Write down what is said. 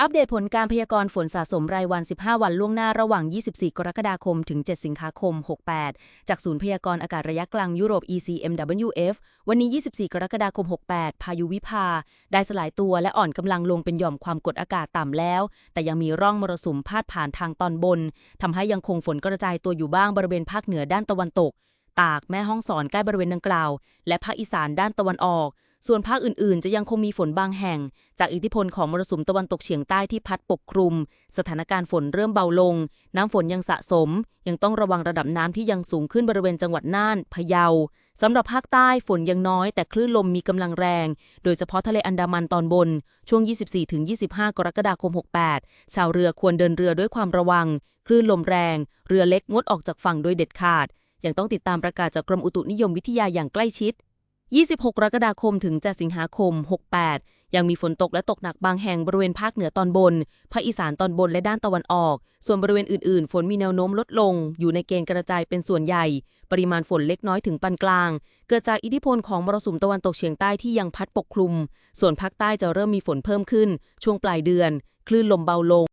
อัปเดตผลการพยากรณ์ฝนสะสมรายวัน 15 วันล่วงหน้าระหว่าง 24 กรกฎาคม ถึง 7 สิงหาคม 68 จากศูนย์พยากรณ์อากาศระยะกลางยุโรป ECMWF วันนี้ 24 กรกฎาคม 68 พายุวิภา ได้สลายตัวและอ่อนกำลังลงเป็นหย่อมความกดอากาศต่ำแล้ว แต่ยังมีร่องมรสุมพาดผ่านทางตอนบน ทำให้ยังคงฝนกระจายตัวอยู่บ้างบริเวณภาคเหนือด้านตะวันตก ตาก แม่ฮ่องสอนใกล้บริเวณดังกล่าว และภาคอีสานด้านตะวันออก ส่วนภาคอื่นๆ จะยังคงมีฝนบางแห่ง จากอิทธิพลของมรสุมตะวันตกเฉียงใต้ที่พัดปกคลุม สถานการณ์ฝนเริ่มเบาลง น้ำฝนยังสะสม ยังต้องระวังระดับน้ำที่ยังสูงขึ้นบริเวณจังหวัดน่านพะเยาสำหรับภาคใต้ฝนยังน้อย แต่คลื่นลมมีกำลังแรง โดยเฉพาะทะเลอันดามันตอนบน ช่วง 24-25 กรกฎาคม 68 ชาวเรือควรเดินเรือด้วยความระวัง คลื่นลมแรง เรือเล็กงดออกจากฝั่งโดยเด็ดขาด ยังต้องติดตามประกาศจากกรมอุตุนิยมวิทยาอย่างใกล้ชิด 26 กรกฎาคมถึง7สิงหาคม 68 ยังมีฝนตกและตกหนักบางแห่งบริเวณภาคเหนือตอนบน ภาคอีสานตอนบนและด้านตะวันออก ส่วนบริเวณอื่นๆ ฝนมีแนวโน้มลดลง อยู่ในเกณฑ์กระจายเป็นส่วนใหญ่ ปริมาณฝนเล็กน้อยถึงปานกลาง เกิดจากอิทธิพลของมรสุมตะวันตกเฉียงใต้ที่ยังพัดปกคลุม ส่วนภาคใต้จะเริ่มมีฝนเพิ่มขึ้น ช่วงปลายเดือน คลื่นลมเบาลง